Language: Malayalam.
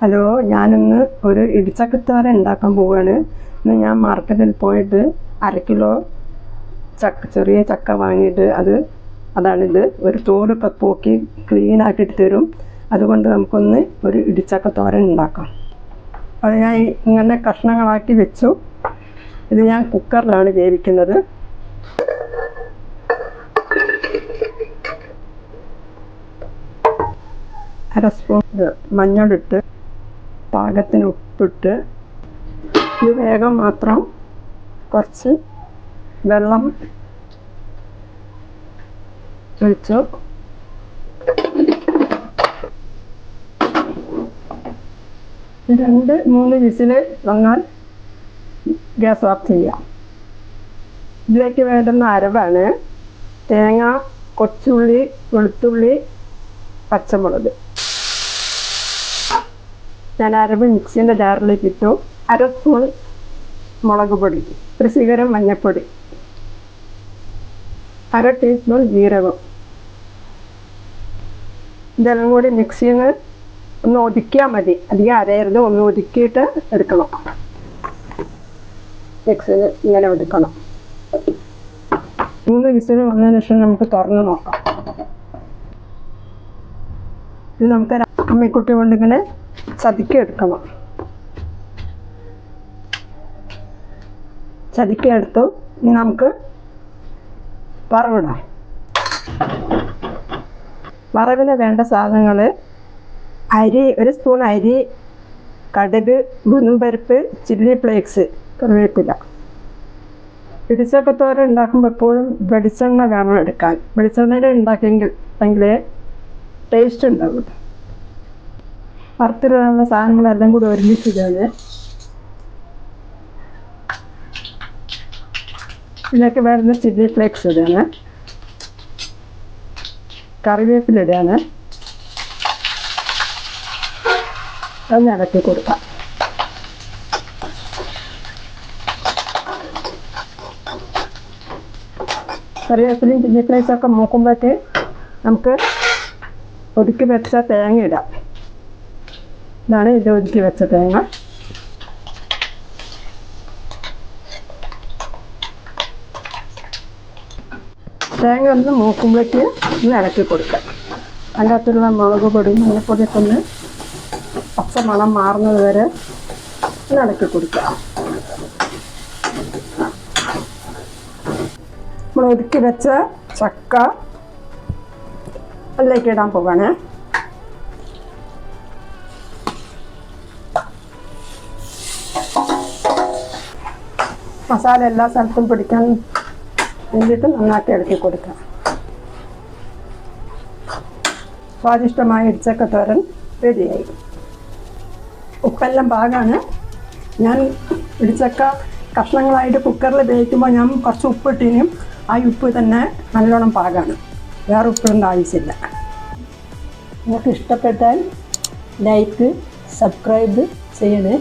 ഹലോ ഞാനിന്ന് ഒരു ഇടിച്ചക്കത്തോര ഉണ്ടാക്കാൻ പോവുകയാണ് ഇന്ന് ഞാൻ മാർക്കറ്റിൽ പോയിട്ട് അര കിലോ ചക്ക ചെറിയ ചക്ക വാങ്ങിയിട്ട് അത് അതാണിത്. ഒരു തോട് പോക്കി ക്ലീൻ ആക്കിയിട്ട് തരും. അതുകൊണ്ട് നമുക്കൊന്ന് ഒരു ഇടിച്ചക്ക തോരൻ ഉണ്ടാക്കാം. അത് ഞാൻ ഇങ്ങനെ കഷ്ണങ്ങളാക്കി വെച്ചു. ഇത് ഞാൻ കുക്കറിലാണ് വേവിക്കുന്നത്. അര സ്പൂൺ മഞ്ഞളിട്ട് പാകത്തിന് ഉപ്പിട്ട് ഈ വേഗം മാത്രം കുറച്ച് വെള്ളം ഒഴിച്ചു. രണ്ട് മൂന്ന് വിസിൽ വന്നാൽ ഗ്യാസ് ഓഫ് ചെയ്യാം. ഇതിലേക്ക് വേണ്ടുന്ന അരവാണ് തേങ്ങ കൊച്ചുള്ളി വെളുത്തുള്ളി പച്ചമുളക്. ഞാൻ അരവ് മിക്സിന്റെ ജാറിലേക്ക് ഇട്ടു അര സ്പൂൺ മുളക് പൊടി ഒരു മഞ്ഞൾപ്പൊടി അര ടീസ്പൂൺ ജീരകം. ഇതെല്ലാം കൂടി മിക്സിയിൽ ഒന്ന് ഒതുക്കിയാൽ മതി. അധികം അരയരുത്. ഒന്ന് ഒതുക്കിയിട്ട് എടുക്കണം. മിക്സിയിൽ ഇങ്ങനെ ഒതുക്കണം. മൂന്ന് വിസിൽ വന്നതിന് ശേഷം നമുക്ക് തുറന്ന് നോക്കാം. ഇത് നമുക്ക് അമ്മിക്കുട്ടി കൊണ്ട് ഇങ്ങനെ ചതുക്കി എടുക്കണം ഇനി നമുക്ക് വറവിടാം. വറവിന് വേണ്ട സാധനങ്ങൾ അരി ഒരു സ്പൂൺ അരി കടുക് ഉഴുന്നുപരിപ്പ് ചില്ലി ഫ്ലേക്സ് കറിവേപ്പില. ഇടിച്ചക്കത്തോര ഉണ്ടാക്കുമ്പോൾ എപ്പോഴും വെളിച്ചെണ്ണ വേണം എടുക്കാൻ. വെളിച്ചെണ്ണയിൽ ഉണ്ടാക്കിയെങ്കിൽ എങ്കിലേ ടേസ്റ്റ് ഉണ്ടാവും വറുത്തിടാനുള്ള സാധനങ്ങളെല്ലാം കൂടി ഒരുമിച്ചിട്ടാണ് ഇതിലേക്ക് വേണ്ടുന്ന ചില്ലി ഫ്ലേക്സ് ഇടുകയാണ് കറിവേപ്പില ഇടുകയാണ് ഒന്ന് ഇളക്കി കൊടുക്കാം. കറിവേപ്പിലയും ചില്ലി ഫ്ലേക്സൊക്കെ മൂക്കുമ്പോഴത്തേക്ക് മൂക്കുമ്പോഴത്തെ നമുക്ക് ഒതുക്കി വെച്ച തേങ്ങ ഇടാം. ഇതാണ് ഇത് ഒതുക്കി വെച്ച തേങ്ങ. തേങ്ങ ഒന്ന് മൂക്കുമ്പോഴേക്ക് ഒന്ന് ഇളക്കി കൊടുക്കാം. അകത്തുള്ള മുളക് പൊടി മഞ്ഞപ്പൊടിയൊക്കെ ഒന്ന് പച്ച മണം മാറുന്നത് വരെ ഒന്ന് ഇളക്കി കൊടുക്കുക നമ്മൾ ഒതുക്കി വെച്ച ചക്ക അതിലേക്ക് ഇടാൻ പോവാണ്. മസാല എല്ലാ സ്ഥലത്തും പിടിക്കാൻ വേണ്ടിയിട്ട് നന്നാക്കി ഇളക്കി കൊടുക്കാം. സ്വാദിഷ്ടമായ ഇടിച്ചക്ക തോരൻ റെഡിയായി. ഉപ്പെല്ലാം പാകമാണ് ഞാൻ ഇടിച്ചക്ക കഷ്ണങ്ങളായിട്ട് കുക്കറിൽ വേവിക്കുമ്പോൾ ഞാൻ കുറച്ച് ഉപ്പിട്ടിനും ആ ഉപ്പ് തന്നെ നല്ലോണം പാകമാണ് വേറെ ഉപ്പിടേണ്ട ആവശ്യമില്ല. നിങ്ങൾക്ക് ഇഷ്ടപ്പെട്ടാൽ ലൈക്ക് സബ്സ്ക്രൈബ് ചെയ്യണേ.